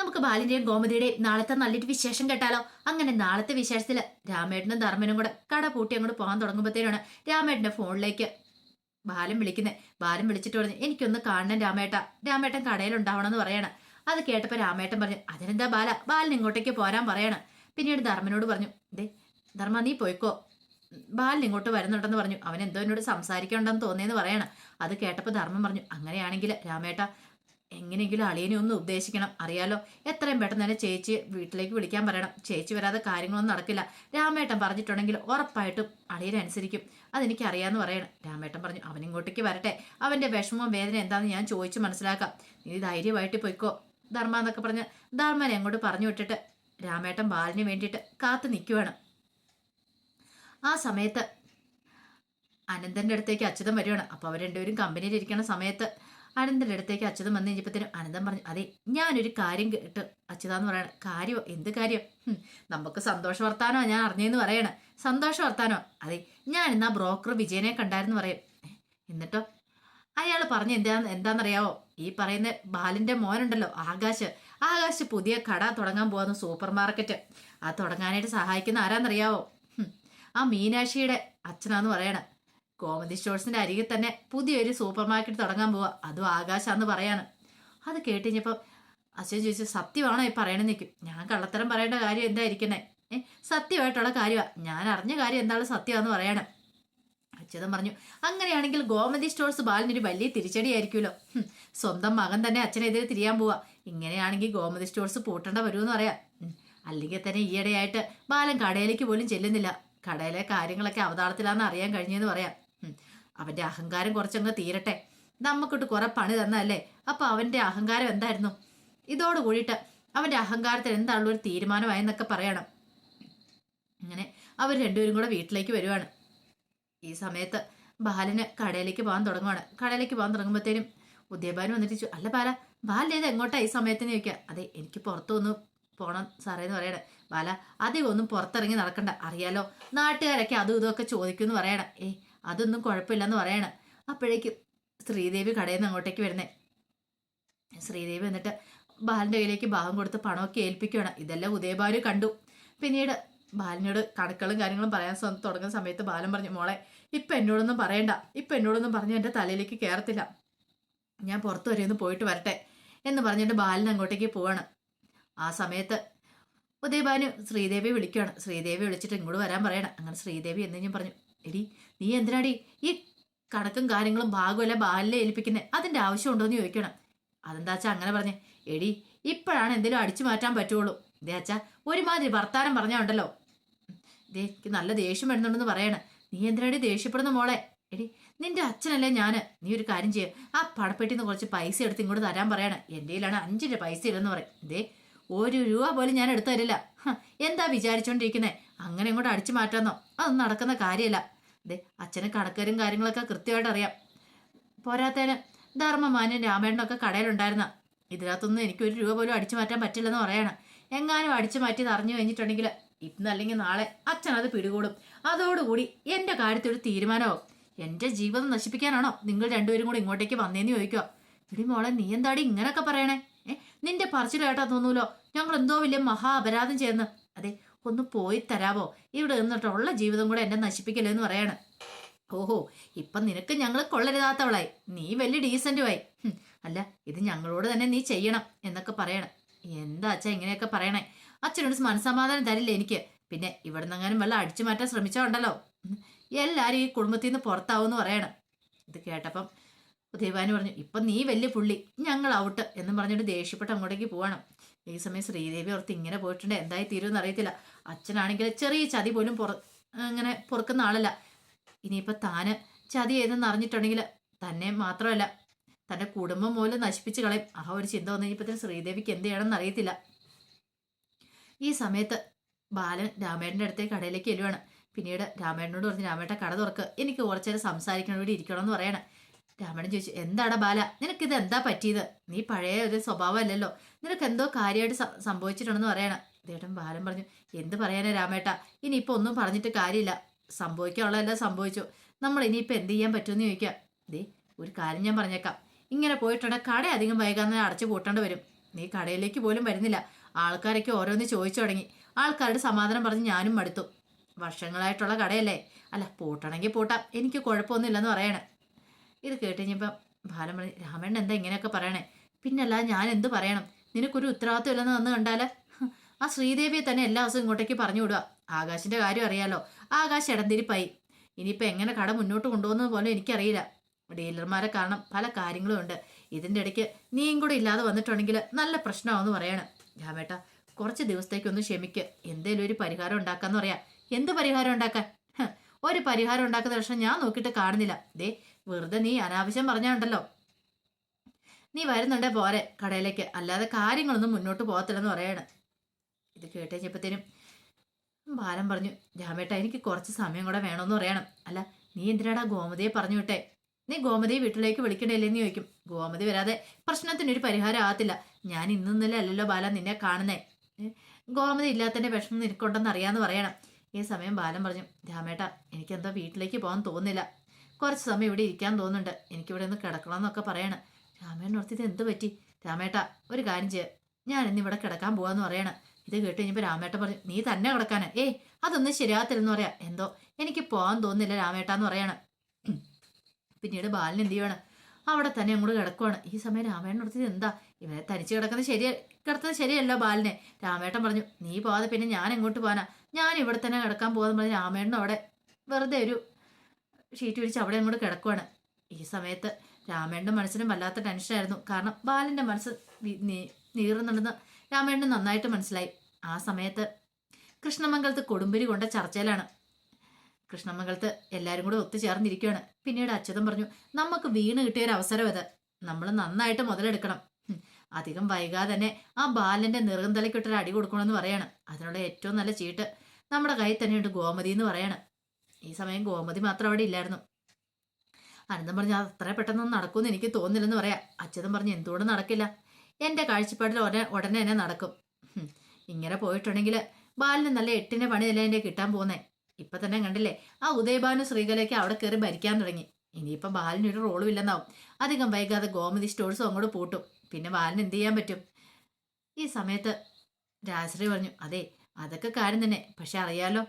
നമുക്ക് ബാലിന്റെയും ഗോമതിയുടെയും നാളത്തെ നല്ലൊരു വിശേഷം കേട്ടാലോ? അങ്ങനെ നാളത്തെ വിശേഷത്തിൽ രാമേട്ടനും ധർമ്മനും കൂടെ കട പൂട്ടി അങ്ങോട്ട് പോകാൻ തുടങ്ങുമ്പോഴത്തേനാണ് രാമേട്ടന്റെ ഫോണിലേക്ക് ബാലൻ വിളിക്കുന്നത് ബാലൻ വിളിച്ചിട്ട് പറഞ്ഞു എനിക്കൊന്ന് കാണണം രാമേട്ട. രാമേട്ടൻ കടയിലുണ്ടാവണമെന്ന് പറയണം. അത് കേട്ടപ്പോൾ രാമേട്ടൻ പറഞ്ഞു അതിനെന്താ ബാല? ബാലൻ ഇങ്ങോട്ടേക്ക് പോരാൻ പറയാണ്. പിന്നീട് ധർമ്മനോട് പറഞ്ഞു ദേ ധർമ്മ നീ പോയിക്കോ. ബാലൻ ഇങ്ങോട്ട് വരുന്നുണ്ടെന്ന് പറഞ്ഞു. അവൻ എന്തോ എന്നോട് സംസാരിക്കണ്ടെന്ന് തോന്നിയെന്ന് പറയണം. അത് കേട്ടപ്പോൾ ധർമ്മം പറഞ്ഞു അങ്ങനെയാണെങ്കിൽ രാമേട്ട എങ്ങനെയെങ്കിലും അളിയനെ ഒന്ന് ഉപദേശിക്കണം. അറിയാലോ? എത്രയും പെട്ടെന്ന് തന്നെ ചേച്ചി വീട്ടിലേക്ക് വിളിക്കാൻ പറയണം. ചേച്ചി വരാതെ കാര്യങ്ങളൊന്നും നടക്കില്ല. രാമേട്ടൻ പറഞ്ഞിട്ടുണ്ടെങ്കിൽ ഉറപ്പായിട്ടും അളിയനെ അനുസരിക്കും. അതെനിക്ക് അറിയാമെന്ന് പറയണം. രാമേട്ടൻ പറഞ്ഞു അവൻ ഇങ്ങോട്ടേക്ക് വരട്ടെ. അവന്റെ വിഷമവും വേദന എന്താണെന്ന് ഞാൻ ചോദിച്ചു മനസ്സിലാക്കാം. നീ ധൈര്യമായിട്ട് പോയിക്കോ. ധർമ്മ എന്നൊക്കെ പറഞ്ഞ് ധർമ്മനെ അങ്ങോട്ട് പറഞ്ഞു വിട്ടിട്ട് രാമേട്ടൻ ബാലിന് വേണ്ടിയിട്ട് കാത്തു നിൽക്കുവാണ് ആ സമയത്ത് അനന്തന്റെ അടുത്തേക്ക് അച്യുതം വരികയാണ് അപ്പോൾ അവർ രണ്ടുപേരും കമ്പനിയിൽ ഇരിക്കുന്ന സമയത്ത് അനന്തന്റെ അടുത്തേക്ക് അച്യുതം വന്നു കഴിഞ്ഞപ്പോഴത്തേനും അനന്തം പറഞ്ഞു അതെ ഞാനൊരു കാര്യം കേട്ട് അച്യുത എന്ന് പറയണ കാര്യമോ എന്ത് കാര്യം? നമുക്ക് സന്തോഷ വർത്താനോ ഞാൻ അറിഞ്ഞെന്ന് പറയണേ. സന്തോഷ വർത്താനോ? അതെ ഞാൻ ഇന്ന് ആ ബ്രോക്കർ വിജയനെ കണ്ടായിരുന്നു പറയും. എന്നിട്ടോ? അയാൾ പറഞ്ഞ എന്താ എന്താണെന്നറിയാവോ ഈ പറയുന്ന ബാലിന്റെ മോനുണ്ടല്ലോ ആകാശ്. ആകാശ് പുതിയ കട തുടങ്ങാൻ പോകുന്ന സൂപ്പർ മാർക്കറ്റ്. ആ തുടങ്ങാനായിട്ട് സഹായിക്കുന്ന ആരാന്നറിയാവോ? ആ മീനാക്ഷിയുടെ അച്ഛനാന്ന് പറയണേ. കോമഡി സ്റ്റോഴ്സിന്റെ അരികിൽ തന്നെ പുതിയൊരു സൂപ്പർ മാർക്കറ്റ് തുടങ്ങാൻ പോവാ. അതും ആകാശാന്ന് പറയാണ്. അത് കേട്ട് അശ്വൻ ചോദിച്ചു സത്യമാണോ ഈ പറയണെന്ന് നിൽക്കും ഞാൻ കള്ളത്തരം പറയേണ്ട കാര്യം എന്തായിരിക്കണേ ഏഹ് സത്യമായിട്ടുള്ള കാര്യമാണ് ഞാൻ അറിഞ്ഞ കാര്യം എന്താണ് സത്യമാണെന്ന് പറയണം. അച്യുതൻ പറഞ്ഞു അങ്ങനെയാണെങ്കിൽ ഗോമതി സ്റ്റോഴ്സ് ബാലിനൊരു വലിയ തിരിച്ചടിയായിരിക്കുമല്ലോ. സ്വന്തം മകൻ തന്നെ അച്ഛനെതിരെ തിരിയാൻ പോവാ. ഇങ്ങനെയാണെങ്കിൽ ഗോമതി സ്റ്റോഴ്സ് പൂട്ടേണ്ട വരുമെന്ന് പറയാം. അല്ലെങ്കിൽ തന്നെ ഈയിടെയായിട്ട് ബാലൻ കടയിലേക്ക് പോലും ചെല്ലുന്നില്ല. കടയിലെ കാര്യങ്ങളൊക്കെ അവതാളത്തിലാണെന്ന് അറിയാൻ കഴിഞ്ഞെന്ന് പറയാം. അവന്റെ അഹങ്കാരം കുറച്ചങ്ങ് തീരട്ടെ. നമുക്കിട്ട് കുറെ പണി തന്നല്ലേ അപ്പൊ അവന്റെ അഹങ്കാരം എന്തായിരുന്നു? ഇതോട് കൂടിയിട്ട് അവന്റെ അഹങ്കാരത്തിന് എന്താണുള്ള ഒരു തീരുമാനമായെന്നൊക്കെ പറയണം. അങ്ങനെ അവർ രണ്ടുപേരും കൂടെ വീട്ടിലേക്ക് വരുവാണ്. ഈ സമയത്ത് ബാലന് കടയിലേക്ക് പോകാൻ തുടങ്ങുവാണ്. കടയിലേക്ക് പോകാൻ തുടങ്ങുമ്പോഴത്തേനും ഉദയബാലൻ വന്നിട്ട് അല്ല ബാല ബാല ഇത് എങ്ങോട്ടാ ഈ സമയത്തിന്? ചോദിക്കുക. അതെ എനിക്ക് പുറത്തൊന്ന് പോകണം സാറേ എന്ന് പറയണേ. ബാല അധികം ഒന്നും പുറത്തിറങ്ങി നടക്കണ്ട. അറിയാലോ നാട്ടുകാരൊക്കെ അതും ഇതൊക്കെ ചോദിക്കുമെന്ന് പറയണം. ഏ അതൊന്നും കുഴപ്പമില്ലെന്ന് പറയണം. അപ്പോഴേക്കും ശ്രീദേവി കടയിൽ നിന്ന് അങ്ങോട്ടേക്ക് വരുന്നേ. ശ്രീദേവി എന്നിട്ട് ബാലന്റെ കയ്യിലേക്ക് ഭാഗം കൊടുത്ത് പണമൊക്കെ ഏൽപ്പിക്കുകയാണ് ഇതെല്ലാം ഉദയബാലു കണ്ടു. പിന്നീട് ബാലിനോട് കണക്കുകളും കാര്യങ്ങളും പറയാൻ തുടങ്ങുന്ന സമയത്ത് ബാലൻ പറഞ്ഞു മോളെ ഇപ്പം എന്നോടൊന്നും പറയണ്ട. ഇപ്പം എന്നോടൊന്നും പറഞ്ഞ് എന്റെ തലയിലേക്ക് കയറത്തില്ല ഞാൻ പുറത്തു വരെ ഒന്ന് പോയിട്ട് വരട്ടെ എന്ന് പറഞ്ഞിട്ട് ബാലൻ അങ്ങോട്ടേക്ക് പോവാണ്. ആ സമയത്ത് ഉദയബാനു ശ്രീദേവി വിളിക്കുകയാണ് ശ്രീദേവി വിളിച്ചിട്ട് ഇങ്ങോട്ട് വരാൻ പറയണം. അങ്ങനെ ശ്രീദേവി എന്തെങ്കിലും പറഞ്ഞു എടി നീ എന്തിനാടി ഈ കണക്കും കാര്യങ്ങളും ഭാഗമല്ല ബാലിലെ ഏൽപ്പിക്കുന്നത് അതിന്റെ ആവശ്യമുണ്ടോ എന്ന് ചോദിക്കണം. അതെന്താ വെച്ചാ അങ്ങനെ പറഞ്ഞേ? എടി ഇപ്പോഴാണ് എന്തെങ്കിലും അടിച്ചു മാറ്റാൻ പറ്റുള്ളൂ. അച്ഛാ ഒരുമാതിരി വർത്താനം പറഞ്ഞാൽ ഉണ്ടല്ലോ. ദേ എനിക്ക് നല്ല ദേഷ്യം വരുന്നുണ്ടെന്ന് പറയണേ. നീ എന്തിനാടി ദേഷ്യപ്പെടുന്ന മോളെ? എടി നിന്റെ അച്ഛനല്ലേ ഞാൻ നീ ഒരു കാര്യം ചെയ്യുക ആ പണപ്പെട്ടിന്ന് നിന്ന് കുറച്ച് പൈസ എടുത്ത് ഇങ്ങോട്ട് തരാൻ പറയണേ. എന്റെ കയ്യിലാണ് അഞ്ച് രൂപ പൈസ ഇല്ലെന്ന് പറയും. ദേ ഒരു രൂപ പോലും ഞാൻ എടുത്തു തരില്ല. എന്താ വിചാരിച്ചോണ്ടിരിക്കുന്നേ? അങ്ങനെ ഇങ്ങോട്ട് അടിച്ചു മാറ്റാന്നോ? അതൊന്നും നടക്കുന്ന കാര്യമല്ല ദേ അച്ഛന് കണക്കരും കാര്യങ്ങളൊക്കെ കൃത്യമായിട്ട് അറിയാം. പോരാത്തേന് ധർമ്മമാനും രാമേണ്ണൊക്കെ കടയിലുണ്ടായിരുന്ന. ഇതിനകത്തൊന്നും എനിക്ക് ഒരു രൂപ പോലും അടിച്ചു മാറ്റാൻ പറ്റില്ലെന്ന് പറയണം. എങ്ങാനും അടിച്ചു മാറ്റിയത് അറിഞ്ഞു കഴിഞ്ഞിട്ടുണ്ടെങ്കിൽ ഇന്നല്ലെങ്കിൽ നാളെ അച്ഛൻ അത് പിടികൂടും. അതോടുകൂടി എന്റെ കാര്യത്തിൽ ഒരു തീരുമാനമാവും. എന്റെ ജീവിതം നശിപ്പിക്കാനാണോ നിങ്ങൾ രണ്ടുപേരും കൂടി ഇങ്ങോട്ടേക്ക് വന്നേന്ന് ചോദിക്കുക. ഇടി മോളെ നീ എന്താടി ഇങ്ങനെയൊക്കെ പറയണേ? ഏ നിന്റെ പറച്ചിൽ കേട്ടാ തോന്നൂലോ? ഞങ്ങൾ എന്തോ വലിയ മഹാ അപരാധം ചെയ്യുന്നു. അതെ ഒന്ന് പോയി തരാവോ? ഇവിടെ നിന്നിട്ടുള്ള ജീവിതം കൂടെ എന്നെ നശിപ്പിക്കലെന്ന് പറയാണ്. ഓഹോ ഇപ്പൊ നിനക്ക് ഞങ്ങൾ കൊള്ളരുതാത്തവളായി. നീ വലിയ ഡീസന്റുമായി. അല്ല ഇത് ഞങ്ങളോട് തന്നെ നീ ചെയ്യണം എന്നൊക്കെ പറയണം. എന്താ അച്ഛ ഇങ്ങനെയൊക്കെ പറയണേ? അച്ഛനോട് മനസ്സമാധാനം തരില്ല എനിക്ക്? പിന്നെ ഇവിടെ നിന്നെങ്ങാനും വല്ല അടിച്ചു മാറ്റാൻ ശ്രമിച്ചോണ്ടല്ലോ എല്ലാരും ഈ കുടുംബത്തിൽ നിന്ന് പുറത്താവുമെന്ന് പറയണം. ഇത് കേട്ടപ്പം ദേവാനു പറഞ്ഞു ഇപ്പൊ നീ വലിയ പുള്ളി ഞങ്ങൾ ഔട്ട് എന്നും പറഞ്ഞിട്ട് ദേഷ്യപ്പെട്ട് അങ്ങോട്ടേക്ക് പോവാണ്. ഈ സമയം ശ്രീദേവി ഓർത്ത് ഇങ്ങനെ പോയിട്ടുണ്ട്. എന്തായി തീരുമെന്ന് അറിയത്തില്ല. അച്ഛനാണെങ്കിൽ ചെറിയ ചതി പോലും പുറ അങ്ങനെ പൊറുക്കുന്ന ആളല്ല. ഇനിയിപ്പോൾ താന് ചതി ഏതെന്ന് അറിഞ്ഞിട്ടുണ്ടെങ്കിൽ തന്നെ മാത്രമല്ല തന്റെ കുടുംബം മൂലം നശിപ്പിച്ച് കളയും. ആ ഒരു ചിന്ത വന്നു കഴിഞ്ഞപ്പോഴത്തേന് ശ്രീദേവിക്ക് എന്ത് ചെയ്യണമെന്ന് അറിയത്തില്ല. ഈ സമയത്ത് ബാലൻ രാമേട്ടന്റെ അടുത്തേക്ക് കടയിലേക്ക് വരുവാണ്. പിന്നീട് രാമേട്ടനോട് പറഞ്ഞ് രാമേട്ട കട തുറക്ക്. എനിക്ക് കുറച്ചേരം സംസാരിക്കണം ഇവിടെ ഇരിക്കണം എന്ന് പറയണം. രാമേട്ടൻ ചോദിച്ചു എന്താടാ ബാല നിനക്കിത് എന്താ പറ്റിയത്? നീ പഴയ ഒരു സ്വഭാവമല്ലല്ലോ. നിനക്ക് എന്തോ കാര്യമായിട്ട് സംഭവിച്ചിട്ടുണ്ടെന്ന് പറയണം. അദ്ദേഹം ബാലൻ പറഞ്ഞു എന്ത് പറയാനാ രാമേട്ട? ഇനിയിപ്പോൾ ഒന്നും പറഞ്ഞിട്ട് കാര്യമില്ല. സംഭവിക്കാനുള്ളതെല്ലാം സംഭവിച്ചു. നമ്മൾ ഇനിയിപ്പോൾ എന്ത് ചെയ്യാൻ പറ്റുമെന്ന് ചോദിക്കാം. ദേ ഒരു കാര്യം ഞാൻ പറഞ്ഞേക്കാം. ഇങ്ങനെ പോയിട്ടുണ്ടെങ്കിൽ കട അധികം വൈകാതെ അടച്ചു പൂട്ടേണ്ടി വരും. നീ കടയിലേക്ക് പോലും വരുന്നില്ല. ആൾക്കാരൊക്കെ ഓരോന്ന് ചോദിച്ചു തുടങ്ങി. ആൾക്കാരുടെ സമാധാനം പറഞ്ഞ് ഞാനും മടുത്തു. വർഷങ്ങളായിട്ടുള്ള കടയല്ലേ? അല്ല പൂട്ടണമെങ്കിൽ പൂട്ടാം. എനിക്ക് കുഴപ്പമൊന്നുമില്ലെന്ന് പറയണേ. ഇത് കേട്ട് കഴിഞ്ഞപ്പം ബാലൻ പറഞ്ഞു എന്താ ഇങ്ങനെയൊക്കെ പറയണേ? പിന്നല്ല ഞാൻ എന്ത് പറയണം? നിനക്കൊരു ഉത്തരവാദിത്വം ഇല്ലെന്ന് വന്ന് കണ്ടാൽ ആ ശ്രീദേവിയെ തന്നെ എല്ലാ ദിവസവും ഇങ്ങോട്ടേക്ക് പറഞ്ഞു വിടുക. ആകാശിന്റെ കാര്യം അറിയാലോ. ആകാശ് ഇടന്തിരിപ്പായി ഇനിയിപ്പോൾ എങ്ങനെ കട മുന്നോട്ട് കൊണ്ടുപോകുന്നത് പോലും എനിക്കറിയില്ല. ഡീലർമാരെ കാരണം പല കാര്യങ്ങളും ഉണ്ട്. ഇതിന്റെ ഇടയ്ക്ക് നീയും കൂടെ ഇല്ലാതെ വന്നിട്ടുണ്ടെങ്കിൽ നല്ല പ്രശ്നമാണെന്ന് പറയണം. രാമേട്ട കുറച്ച് ദിവസത്തേക്കൊന്ന് ക്ഷമിക്ക്. എന്തേലും ഒരു പരിഹാരം ഉണ്ടാക്കാന്ന് പറയാം. എന്ത് പരിഹാരം ഉണ്ടാക്കാൻ? ഒരു പരിഹാരം ഉണ്ടാക്കുന്ന ലക്ഷണം ഞാൻ നോക്കിയിട്ട് കാണുന്നില്ല. ദേ വെറുതെ നീ അനാവശ്യം പറഞ്ഞുണ്ടല്ലോ. നീ വരുന്നുണ്ടേ പോരെ കടയിലേക്ക്. അല്ലാതെ കാര്യങ്ങളൊന്നും മുന്നോട്ട് പോകത്തില്ലെന്ന് പറയാണ്. ഇത് കേട്ടേച്ചപ്പത്തേനും ബാലൻ പറഞ്ഞു രാമേട്ട എനിക്ക് കുറച്ച് സമയം കൂടെ വേണമെന്ന് പറയണം. അല്ല നീ എന്തിനാടാ ഗോമതിയെ പറഞ്ഞു വിട്ടേ? നീ ഗോമതിയെ വീട്ടിലേക്ക് വിളിക്കണില്ലേന്ന് ചോദിക്കും. ഗോമതി വരാതെ പ്രശ്നത്തിനൊരു പരിഹാരം ആകത്തില്ല. ഞാൻ ഇന്നൊന്നല്ലേ അല്ലല്ലോ ബാലൻ നിന്നെ കാണുന്നേ. ഗോമതി ഇല്ലാത്തതിന്റെ വിഷമം നിനക്കുണ്ടെന്ന് അറിയാന്ന് പറയണം. ഈ സമയം ബാലൻ പറഞ്ഞു രാമേട്ട എനിക്കെന്തോ വീട്ടിലേക്ക് പോകാൻ തോന്നുന്നില്ല. കുറച്ച് സമയം ഇവിടെ ഇരിക്കാൻ തോന്നുന്നുണ്ട്. എനിക്കിവിടെ ഒന്ന് കിടക്കണമെന്നൊക്കെ പറയണം. രാമേട്ടൻ ഓർത്ത് ഇത് എന്ത് പറ്റി? രാമേട്ട ഒരു കാര്യം ചെയ്യ. ഞാൻ ഇന്ന് ഇവിടെ കിടക്കാൻ പോവാന്ന് പറയണം. ഇത് കേട്ട് കഴിഞ്ഞപ്പോൾ രാമേട്ട പറഞ്ഞു നീ തന്നെ കിടക്കാന്? ഏയ് അതൊന്നും ശരിയാകത്തില്ലെന്ന് പറയാം. എന്തോ? എനിക്ക് പോകാൻ തോന്നുന്നില്ല രാമേട്ടാന്ന് പറയണം. പിന്നീട് ബാലൻ എന്ത് ചെയ്യണം അവിടെ തന്നെ അങ്ങോട്ട് കിടക്കുവാണ്. ഈ സമയം രാമേട്ടൻ ഓർത്തത് എന്താ? ഇവനെ തനിച്ച് കിടക്കുന്നത് ശരി കിടത്തുന്നത് ശരിയല്ല ബാലിനെ. രാമേട്ടൻ പറഞ്ഞു നീ പോവാതെ പിന്നെ ഞാൻ എങ്ങോട്ട് പോകാനാ ഞാൻ ഇവിടെ തന്നെ കിടക്കാൻ പോകാന്ന് പറഞ്ഞ് രാമേട്ടൻ അവിടെ വെറുതെ ഒരു ഷീറ്റ് വിരിച്ച് അവിടെ അങ്ങോട്ട് കിടക്കുവാണ്. ഈ സമയത്ത് രാമേട്ടന്റെ മനസ്സിനും വല്ലാത്ത ടെൻഷനായിരുന്നു കാരണം ബാലന്റെ മനസ്സ് നീറുന്നുണ്ടെന്ന് രാമേണ്ടൻ നന്നായിട്ട് മനസ്സിലായി. ആ സമയത്ത് കൃഷ്ണമംഗലത്ത് കൊടുമ്പിരി കൊണ്ട ചർച്ചയിലാണ്. കൃഷ്ണമംഗലത്ത് എല്ലാവരും കൂടെ ഒത്തുചേർന്നിരിക്കുകയാണ് പിന്നീട് അച്യുതൻ പറഞ്ഞു നമുക്ക് വീണ് കിട്ടിയ ഒരു അവസരം ഇത് നമ്മൾ നന്നായിട്ട് മുതലെടുക്കണം. അധികം വൈകാതെ തന്നെ ആ ബാലന്റെ നിറകന്തലയ്ക്കിട്ടൊരു അടി കൊടുക്കണമെന്ന് പറയാണ്. അതിനുള്ള ഏറ്റവും നല്ല ചീട്ട് നമ്മുടെ കയ്യിൽ തന്നെയുണ്ട് ഗോമതി എന്ന് പറയാണ്. ഈ സമയം ഗോമതി മാത്രം അവിടെ ഇല്ലായിരുന്നു. അനന്തം പറഞ്ഞു അത് അത്ര പെട്ടെന്നൊന്നും നടക്കുമെന്ന് എനിക്ക് തോന്നുന്നില്ലെന്ന് പറയാം. അച്യുതൻ പറഞ്ഞു എന്തുകൊണ്ട് നടക്കില്ല? എന്റെ കാഴ്ചപ്പാടിൽ ഉടനെ ഉടനെ തന്നെ നടക്കും. ഇങ്ങനെ പോയിട്ടുണ്ടെങ്കിൽ ബാലിന് നല്ല എട്ടിന്റെ പണിയല്ലേ എന്റെ കിട്ടാൻ പോകുന്നേ? ഇപ്പൊ തന്നെ കണ്ടില്ലേ ആ ഉദയഭാനു ശ്രീകലയ്ക്ക് അവിടെ കയറി ഭരിക്കാൻ തുടങ്ങി. ഇനിയിപ്പം ബാലിന് ഒരു റോളും ഇല്ലെന്നാവും. അധികം വൈകാതെ ഗോമതി സ്റ്റോഴ്സും അങ്ങോട്ട് പൂട്ടും. പിന്നെ ബാലിന് എന്ത് ചെയ്യാൻ പറ്റും? ഈ സമയത്ത് രാജശ്രീ പറഞ്ഞു അതെ അതൊക്കെ കാര്യം തന്നെ. പക്ഷെ അറിയാലോ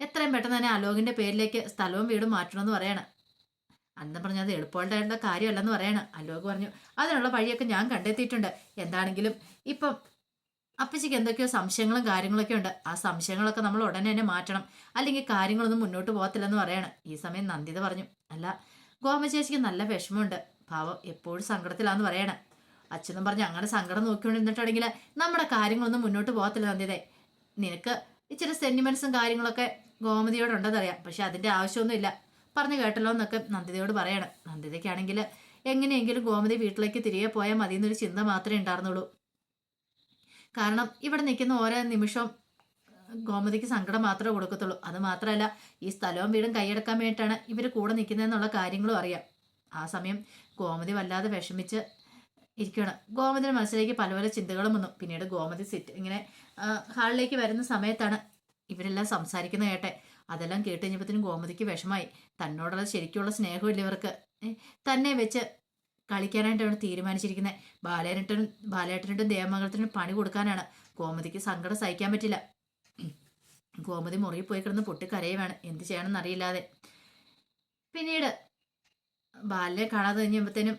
എത്രയും പെട്ടെന്ന് തന്നെ അലോകിന്റെ പേരിലേക്ക് സ്ഥലവും വീടും മാറ്റണമെന്ന് പറയണം. അന്ന് പറഞ്ഞു അത് എളുപ്പമുണ്ടായിരുന്ന കാര്യമല്ലെന്ന് പറയണം. അലോക് പറഞ്ഞു അതിനുള്ള വഴിയൊക്കെ ഞാൻ കണ്ടെത്തിയിട്ടുണ്ട്. എന്താണെങ്കിലും ഇപ്പം അപ്പച്ചിക്ക് എന്തൊക്കെയോ സംശയങ്ങളും കാര്യങ്ങളൊക്കെ ഉണ്ട്. ആ സംശയങ്ങളൊക്കെ നമ്മൾ ഉടനെ തന്നെ മാറ്റണം. അല്ലെങ്കിൽ കാര്യങ്ങളൊന്നും മുന്നോട്ട് പോകത്തില്ലെന്ന് പറയണം. ഈ സമയം നന്ദിത പറഞ്ഞു അല്ല ഗോമചേച്ചിക്ക് നല്ല വിഷമമുണ്ട്. പാവം എപ്പോഴും സങ്കടത്തിലാന്ന് പറയണേ. അച്ഛനും പറഞ്ഞു അങ്ങനെ സങ്കടം നോക്കിക്കൊണ്ടിരുന്നിട്ടുണ്ടെങ്കിൽ നമ്മുടെ കാര്യങ്ങളൊന്നും മുന്നോട്ട് പോകത്തില്ല നന്ദിതേ. നിനക്ക് ഇച്ചിരി സെന്റിമെന്റ്സും കാര്യങ്ങളൊക്കെ ഗോമതിയോടുണ്ടെന്നറിയാം പക്ഷെ അതിന്റെ ആവശ്യമൊന്നുമില്ല. പറഞ്ഞു കേട്ടല്ലോ എന്നൊക്കെ നന്ദിതയോട് പറയണം. നന്ദിതയ്ക്കാണെങ്കിൽ എങ്ങനെയെങ്കിലും ഗോമതി വീട്ടിലേക്ക് തിരികെ പോയാൽ മതി എന്നൊരു ചിന്ത മാത്രമേ ഉണ്ടായിരുന്നുള്ളൂ. കാരണം ഇവിടെ നിൽക്കുന്ന ഓരോ നിമിഷവും ഗോമതിക്ക് സങ്കടം മാത്രമേ കൊടുക്കത്തുള്ളൂ. അത് മാത്രമല്ല ഈ സ്ഥലവും വീടും കൈയടക്കാൻ വേണ്ടിയിട്ടാണ് ഇവർ കൂടെ നിൽക്കുന്നതെന്നുള്ള കാര്യങ്ങളും അറിയാം. ആ സമയം ഗോമതി വല്ലാതെ വിഷമിച്ച് ഇരിക്കുകയാണ്. ഗോമതിയുടെ മനസ്സിലേക്ക് പല പല ചിന്തകളും വന്നു. പിന്നീട് ഗോമതി സിറ്റ് ഇങ്ങനെ ഹാളിലേക്ക് വരുന്ന സമയത്താണ് ഇവരെല്ലാം സംസാരിക്കുന്ന കേട്ടെ. അതെല്ലാം കേട്ട് കഴിഞ്ഞപ്പോഴത്തേനും ഗോമതിക്ക് വിഷമായി. തന്നോടുള്ള ശരിക്കുള്ള സ്നേഹമില്ല ഇവർക്ക്. തന്നെ വെച്ച് കളിക്കാനായിട്ടാണ് തീരുമാനിച്ചിരിക്കുന്നത് ബാലേട്ടനും ബാലേട്ടനും ദേവമംഗലത്തിനും പണി കൊടുക്കാനാണ്. ഗോമതിക്ക് സങ്കടം സഹിക്കാൻ പറ്റില്ല. ഗോമതി മുറിയിൽ പോയി കിടന്ന് പൊട്ടിക്കരയുവാണ്. എന്ത് ചെയ്യണമെന്ന് അറിയില്ലാതെ. പിന്നീട് ബാലിനെ കാണാതെ കഴിഞ്ഞപ്പോഴത്തേനും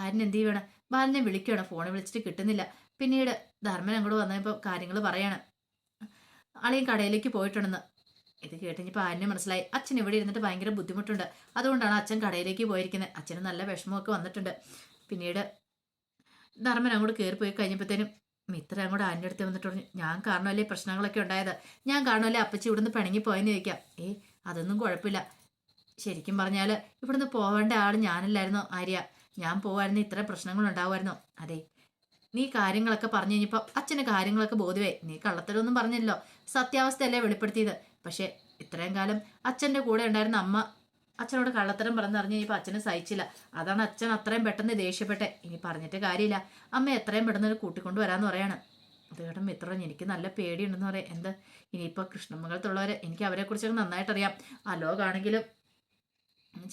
ആരും എന്ത് ചെയ്യുവാണ്? ബാലിനെ വിളിക്കുകയാണ് ഫോണിൽ വിളിച്ചിട്ട് കിട്ടുന്നില്ല. പിന്നീട് ധർമ്മൻ അങ്ങോട്ട് വന്നപ്പോൾ കാര്യങ്ങൾ പറയാണ്. അളിയൻ കടയിലേക്ക് പോയിട്ടുണ്ടെന്ന്. ഇത് കേട്ടിപ്പോൾ ആര്യന് മനസ്സിലായി. അച്ഛൻ ഇവിടെ ഇരുന്നിട്ട് ഭയങ്കര ബുദ്ധിമുട്ടുണ്ട്. അതുകൊണ്ടാണ് അച്ഛൻ കടയിലേക്ക് പോയിരിക്കുന്നത് അച്ഛന് നല്ല വിഷമമൊക്കെ വന്നിട്ടുണ്ട്. പിന്നീട് ധർമ്മൻ അങ്ങോട്ട് കയറി പോയി കഴിഞ്ഞപ്പോഴത്തേനും മിത്ര അങ്ങോട്ട് ആന്റെ അടുത്ത് വന്നിട്ട് പറഞ്ഞു ഞാൻ കാരണമല്ലേ പ്രശ്നങ്ങളൊക്കെ ഉണ്ടായത്? ഞാൻ കാരണമല്ലേ അപ്പച്ചി ഇവിടുന്ന് പിണങ്ങി പോയെന്ന് ചോദിക്കാം. ഏ അതൊന്നും കുഴപ്പമില്ല. ശരിക്കും പറഞ്ഞാൽ ഇവിടുന്ന് പോവേണ്ട ആൾ ഞാനല്ലായിരുന്നു ആര്യ? ഞാൻ പോവായിരുന്നു ഇത്ര പ്രശ്നങ്ങൾ ഉണ്ടാവുമായിരുന്നു? അതെ നീ കാര്യങ്ങളൊക്കെ പറഞ്ഞു കഴിഞ്ഞപ്പോൾ അച്ഛന് കാര്യങ്ങളൊക്കെ ബോധ്യമായി. നീ കള്ളത്തരമൊന്നും പറഞ്ഞില്ലല്ലോ. സത്യാവസ്ഥയല്ലേ വെളിപ്പെടുത്തിയത്. പക്ഷേ ഇത്രയും കാലം അച്ഛന്റെ കൂടെ ഉണ്ടായിരുന്ന അമ്മ അച്ഛനോട് കള്ളത്തരം പറഞ്ഞറിഞ്ഞ് കഴിഞ്ഞപ്പോൾ അച്ഛന് സഹിച്ചില്ല. അതാണ് അച്ഛൻ അത്രയും പെട്ടെന്ന് ദേഷ്യപ്പെട്ടെ. ഇനി പറഞ്ഞിട്ട് കാര്യമില്ല. അമ്മ എത്രയും പെട്ടെന്ന് ഒരു കൂട്ടിക്കൊണ്ട് വരാമെന്ന് പറയാണ്. അത് കേട്ടോ മിത്ര എനിക്ക് നല്ല പേടിയുണ്ടെന്ന് പറയാം എന്ത്? ഇനിയിപ്പോൾ കൃഷ്ണമംഗലത്തുള്ളവരെ എനിക്ക് അവരെക്കുറിച്ചൊക്കെ നന്നായിട്ടറിയാം. അലോകാണെങ്കിലും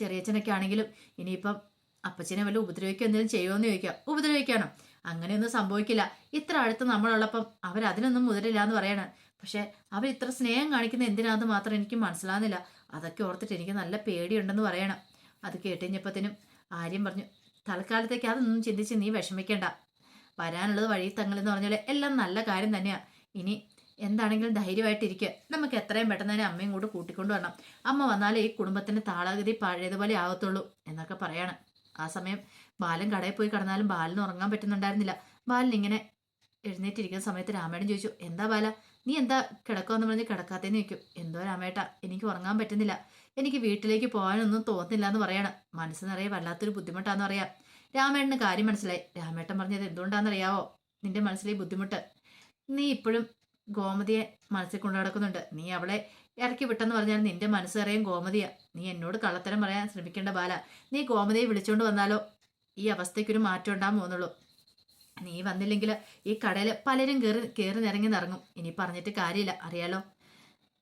ചെറിയച്ഛനൊക്കെ ആണെങ്കിലും ഇനിയിപ്പം അപ്പച്ചനെ വല്ല ഉപദ്രവിക്കുക എന്തെങ്കിലും ചെയ്യുമോ എന്ന് ചോദിക്കാം. ഉപദ്രവിക്കാനോ? അങ്ങനെയൊന്നും സംഭവിക്കില്ല. ഇത്ര അടുത്ത് നമ്മളുള്ളപ്പം അവരതിനൊന്നും മുതിരില്ല എന്ന് പറയണം. പക്ഷെ അവർ ഇത്ര സ്നേഹം കാണിക്കുന്ന എന്തിനാന്ന് മാത്രം എനിക്ക് മനസ്സിലാകുന്നില്ല അതൊക്കെ ഓർത്തിട്ട് എനിക്ക് നല്ല പേടിയുണ്ടെന്ന് പറയണം. അത് കേട്ടുകഴിഞ്ഞപ്പത്തിനും ആര്യം പറഞ്ഞു തൽക്കാലത്തേക്ക് അതൊന്നും ചിന്തിച്ച് നീ വിഷമിക്കേണ്ട. വരാനുള്ളത് വഴി തങ്ങളെന്ന് പറഞ്ഞാൽ എല്ലാം നല്ല കാര്യം തന്നെയാണ് ഇനി എന്താണെങ്കിലും ധൈര്യമായിട്ടിരിക്കുക നമുക്ക് എത്രയും പെട്ടെന്ന് തന്നെ അമ്മയും കൂടെ കൂട്ടിക്കൊണ്ടു വരണം. അമ്മ വന്നാലേ ഈ കുടുംബത്തിന്റെ താളാഗതി പഴയതുപോലെ ആകത്തുള്ളൂ എന്നൊക്കെ പറയണം. ആ സമയം ബാലൻ കടയിൽ പോയി കിടന്നാലും ബാലിന് ഉറങ്ങാൻ പറ്റുന്നുണ്ടായിരുന്നില്ല. ബാലൻ ഇങ്ങനെ എഴുന്നേറ്റിരിക്കുന്ന സമയത്ത് രാമേട്ടൻ ചോദിച്ചു എന്താ ബാല? നീ എന്താ കിടക്കാന്ന് പറഞ്ഞ് കിടക്കാത്തേന്ന് ചോദിക്കും. എന്തോ രാമേട്ട എനിക്ക് ഉറങ്ങാൻ പറ്റുന്നില്ല. എനിക്ക് വീട്ടിലേക്ക് പോകാനൊന്നും തോന്നുന്നില്ല എന്ന് പറയണം. മനസ്സ് നിറയെ വല്ലാത്തൊരു ബുദ്ധിമുട്ടാന്ന് പറയാം. രാമേട്ടന് കാര്യം മനസ്സിലായി. രാമേട്ടൻ പറഞ്ഞത് എന്തുകൊണ്ടാണെന്നറിയാവോ? നിന്റെ മനസ്സിലെ ബുദ്ധിമുട്ട്. നീ ഇപ്പോഴും ഗോമതിയെ മനസ്സിൽ കൊണ്ടു നടക്കുന്നുണ്ട്. നീ അവളെ ഇറക്കി വിട്ടെന്ന് പറഞ്ഞാൽ നിന്റെ മനസ്സ് നിറയും ഗോമതിയാ. നീ എന്നോട് കള്ളത്തരം പറയാൻ ശ്രമിക്കേണ്ട ബാല. നീ ഗോമതിയെ വിളിച്ചോണ്ട് വന്നാലോ? ഈ അവസ്ഥയ്ക്കൊരു മാറ്റം ഉണ്ടാകാൻ പോകുന്നുള്ളൂ നീ വന്നില്ലെങ്കിൽ ഈ കടയിൽ പലരും കയറി കയറി നിറങ്ങി നിറങ്ങും. ഇനി പറഞ്ഞിട്ട് കാര്യമില്ല. അറിയാലോ?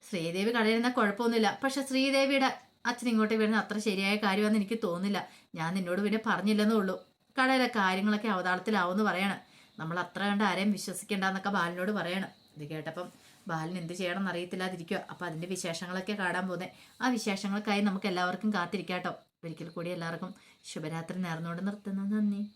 ശ്രീദേവി കടയിൽ നിന്നാൽ കുഴപ്പമൊന്നുമില്ല. പക്ഷെ ശ്രീദേവിയുടെ അച്ഛൻ ഇങ്ങോട്ട് വരുന്ന അത്ര ശരിയായ കാര്യമാണെന്ന് എനിക്ക് തോന്നുന്നില്ല. ഞാൻ നിന്നോട് പിന്നെ പറഞ്ഞില്ലെന്നേ ഉള്ളൂ. കടയിലെ കാര്യങ്ങളൊക്കെ അവതാളത്തിലാവുമെന്ന് പറയണം. നമ്മൾ അത്ര കണ്ട് ആരെയും വിശ്വസിക്കേണ്ടെന്നൊക്കെ ബാലിനോട് പറയണം. ഇത് കേട്ടപ്പം ബാലിന് എന്ത് ചെയ്യണം എന്നറിയത്തില്ലാതിരിക്കുക അപ്പം അതിന്റെ വിശേഷങ്ങളൊക്കെ കാണാൻ പോകുന്നത് ആ വിശേഷങ്ങൾക്കായി നമുക്ക് എല്ലാവർക്കും കാത്തിരിക്കാട്ടോ. ഒരിക്കൽ കൂടി എല്ലാവർക്കും ശുഭരാത്രി നേർന്നുകൊണ്ട് നിർത്തുന്നു. നന്ദി.